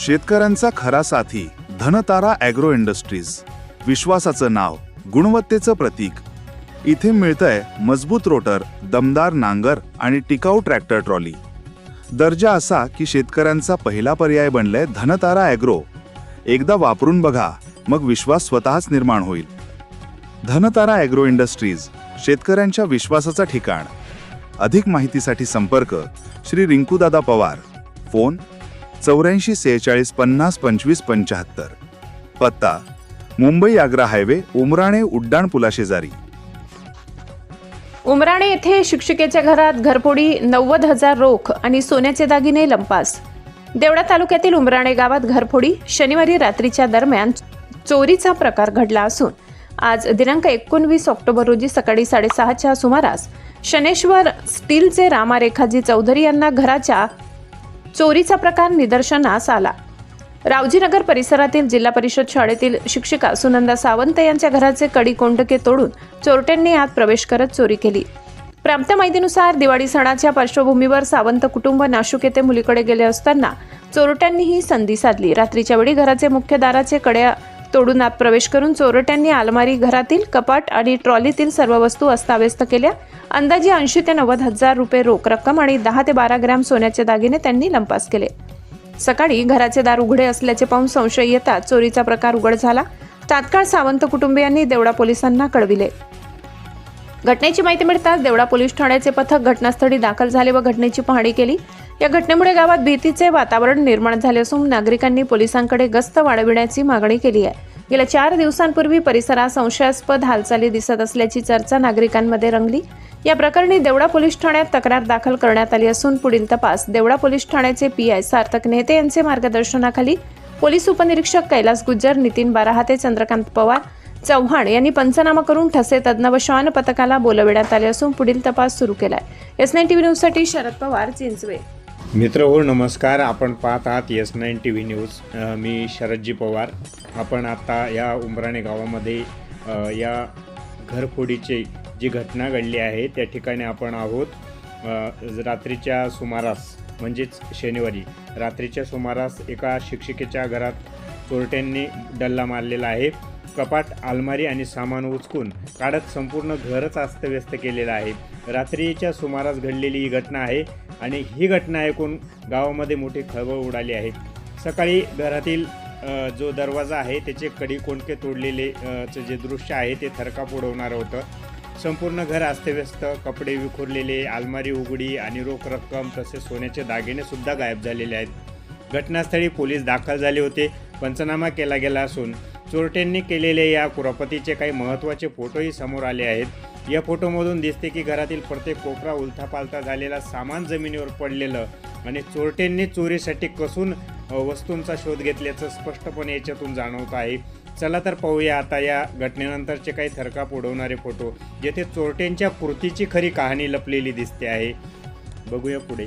शेतकऱ्यांचा खरा साथी धनतारा ॲग्रो इंडस्ट्रीज. विश्वासाचं नाव गुणवत्तेचं प्रतीक. इथे मिळतंय मजबूत रोटर दमदार नांगर आणि टिकाऊ ट्रॅक्टर ट्रॉली. दर्जा असा की शेतकऱ्यांचा पहिला पर्याय बनलाय धनतारा ॲग्रो. एकदा वापरून बघा मग विश्वास स्वतःच निर्माण होईल. धनतारा ॲग्रो इंडस्ट्रीज शेतकऱ्यांच्या विश्वासाचं ठिकाण. अधिक माहितीसाठी संपर्क श्री रिंकूदादा पवार. फोन चौऱ्याऐंशी सेहेचाळीस पन्नास पंचवीस पंच्याहत्तर पत्ता मुंबई आग्रा हायवे उमराणे उड्डाण पुलाशेजारी. उमराणे येथे शिक्षिकेच्या घरात घरफोडी नव्वद हजार रोख आणि सोन्याचे दागिने लंपास. देवडा तालुक्यातील उमराणे गावात घरफोडी शनिवारी रात्रीच्या दरम्यान चोरीचा प्रकार घडला असून आज दिनांक एकोणवीस ऑक्टोबर रोजी सकाळी साडेसहाच्या सुमारास शनेश्वर स्टीलचे रामा रेखाजी चौधरी यांना घराच्या चोरीचा प्रकार निदर्शनास आला. रावजीनगर परिसरातील जिल्हा परिषद शाळेतील शिक्षिका सुनंदा सावंत यांच्या घराचे कडी कोंडके तोडून चोरट्यांनी आत प्रवेश करत चोरी केली. प्राप्त माहितीनुसार दिवाळी सणाच्या पार्श्वभूमीवर सावंत कुटुंब नाशिक येथे मुलीकडे गेले असताना चोरट्यांनी ही संधी साधली. रात्रीच्या वेळी घराचे मुख्य दाराचे कड्या तोडून आत प्रवेश करून चोरट्यांनी अलमारी घरातील कपाट आणि ट्रॉलीतील सर्व वस्तू अस्ताव्यस्त केल्या. अंदाजे ऐंशी ते नव्वद हजार रुपये रोख रक्कम आणि दहा ते बारा ग्रॅम सोन्याचे दागिने त्यांनी लंपास केले. सकाळी घराचे दार उघडे असल्याचे पाहून संशय येता चोरीचा प्रकार उघड झाला. तात्काळ सावंत कुटुंबियांनी देवडा पोलिसांना कळविले. घटनेची माहिती मिळताच देवडा पोलीस ठाण्याचे पथक घटनास्थळी दाखल झाले व घटनेची पाहणी केली. या घटनेमुळे गावात भीतीचे वातावरण निर्माण झाले असून नागरिकांनी पोलिसांकडे गस्त वाढविण्याची मागणी केली आहे. गेल्या चार दिवसांपूर्वी परिसरात संशयास्पद हालचाली दिसत असल्याची चर्चा नागरिकांमध्ये रंगली. या प्रकरणी देवडा पोलीस ठाण्यात तक्रार दाखल करण्यात आली असून पुढील तपास देवडा पोलीस ठाण्याचे पी आय सार्थक नेते यांचे मार्गदर्शनाखाली. पोलीस उपनिरीक्षक कैलास गुज्जर नितीन बाराहाते चंद्रकांत पवार चव्हाण यांनी पंचनामा करून ठसे तज्ज्ञ व श्वान पथकाला बोलविण्यात आले असून पुढील तपास सुरू केलाय. एस नाईन टीव्ही न्यूजसाठी शरद पवार चिंचवे. मित्र हो नमस्कार. आपण पाहत आहात S nine T V news मी शरदजी पवार. आपण आता या उमराणे गावामध्ये या घरफोडीची जी घटना घडली आहे त्या ठिकाणी आपण आहोत. रात्रीच्या सुमारास म्हणजेच शनिवारी रात्रीच्या सुमारास एका शिक्षिकेच्या घरात चोरट्यांनी डल्ला मारलेला आहे. कपाट अलमारी आणि सामान उचकून काढत संपूर्ण घरच अस्तव्यस्त केलेलं आहे. रात्रीच्या सुमारास घडलेली ही घटना आहे आणि ही घटना ऐकून गावामध्ये मोठी खळबळ उडाली आहे. सकाळी घरातील जो दरवाजा आहे त्याचे कडी कोंडके तोडलेले चं जे दृश्य आहे ते थरकाप उडवणारं होतं. संपूर्ण घर अस्तव्यस्त कपडे विखुरलेले अलमारी उघडी आणि रोख रक्कम तसेच सोन्याचे दागिनेसुद्धा गायब झालेले आहेत. घटनास्थळी पोलीस दाखल झाले होते. पंचनामा केला गेला असून चोरट्यांनी केलेले या कुरापतीचे काही महत्त्वाचे फोटोही समोर आले आहेत. या फोटोमधून दिसते की घरातील प्रत्येक कोपरा उलथापालथा झालेला सामान जमिनीवर पडलेलं आणि चोरट्यांनी चोरीसाठी कसून वस्तूंचा शोध घेतल्याचं स्पष्टपणे याच्यातून जाणवत आहे. चला तर पाहूया आता या घटनेनंतरचे काही थरकाप उडवणारे फोटो जेथे चोरट्यांच्या कृतीची खरी कहाणी लपलेली दिसते आहे. बघूया पुढे.